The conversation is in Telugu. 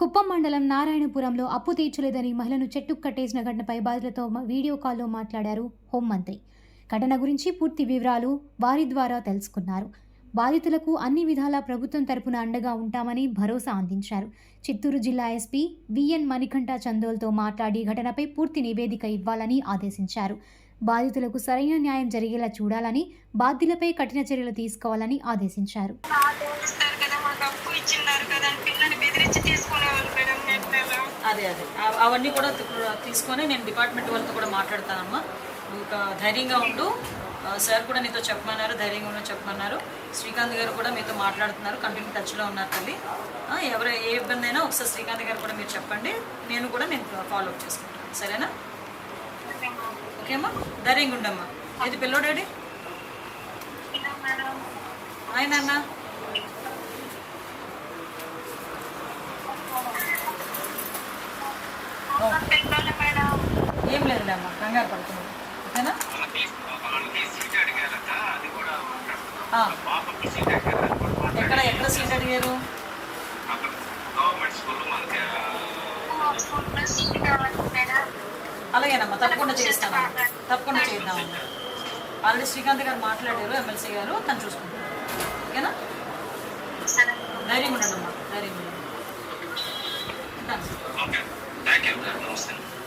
కుప్పం మండలం నారాయణపురంలో అప్పు తీర్చలేదని మహిళను చెట్టుకు కట్టేసిన ఘటనపై బాధితులతో వీడియో కాల్లో మాట్లాడారు హోంమంత్రి. ఘటన గురించి పూర్తి వివరాలు వారి ద్వారా తెలుసుకున్నారు. బాధితులకు అన్ని విధాలా ప్రభుత్వం తరపున అండగా ఉంటామని భరోసా అందించారు. చిత్తూరు జిల్లా ఎస్పీ విఎన్ మణికంఠ చందోల్తో మాట్లాడి ఘటనపై పూర్తి నివేదిక ఇవ్వాలని ఆదేశించారు. బాధితులకు సరైన న్యాయం జరిగేలా చూడాలని బాధ్యులపై కఠిన చర్యలు తీసుకోవాలని ఆదేశించారు. అదే అదే. అవ- అవన్నీ కూడా తీసుకొని నేను డిపార్ట్మెంట్ వాళ్ళతో కూడా మాట్లాడతానమ్మా. నువ్వు ఒక ధైర్యంగా ఉండు. సార్ కూడా నీతో చెప్పమన్నారు ధైర్యంగా ఉండని చెప్పమన్నారు. శ్రీకాంత్ గారు కూడా మీతో మాట్లాడుతున్నారు కంటిన్యూ టచ్లో ఉన్నారు తల్లి. ఎవరు ఏ ఇబ్బంది అయినా ఒకసారి శ్రీకాంత్ గారు కూడా మీరు చెప్పండి. నేను కూడా నేను ఫాలో అప్ చేసుకుంటాను. సరేనా? ఓకేమ్మా ధైర్యంగా ఉండమ్మా ఇది పిల్లోడాడి ఆయన అన్న ఏం లేదులే అమ్మా కంగారు పడుతుంది ఓకేనా? ఎక్కడ ఎక్కడ సీట్ అడిగారు? అలాగేనమ్మా తప్పకుండా చేస్తాను తప్పకుండా చేద్దాం ఆల్రెడీ శ్రీకాంత్ గారు మాట్లాడారు ఎమ్మెల్సీ గారు తను చూసుకుంటారు. ఓకేనా? ధైర్యం ఉండండి అమ్మా ధైర్యం ఉండండి. ఉంటాను. não sendo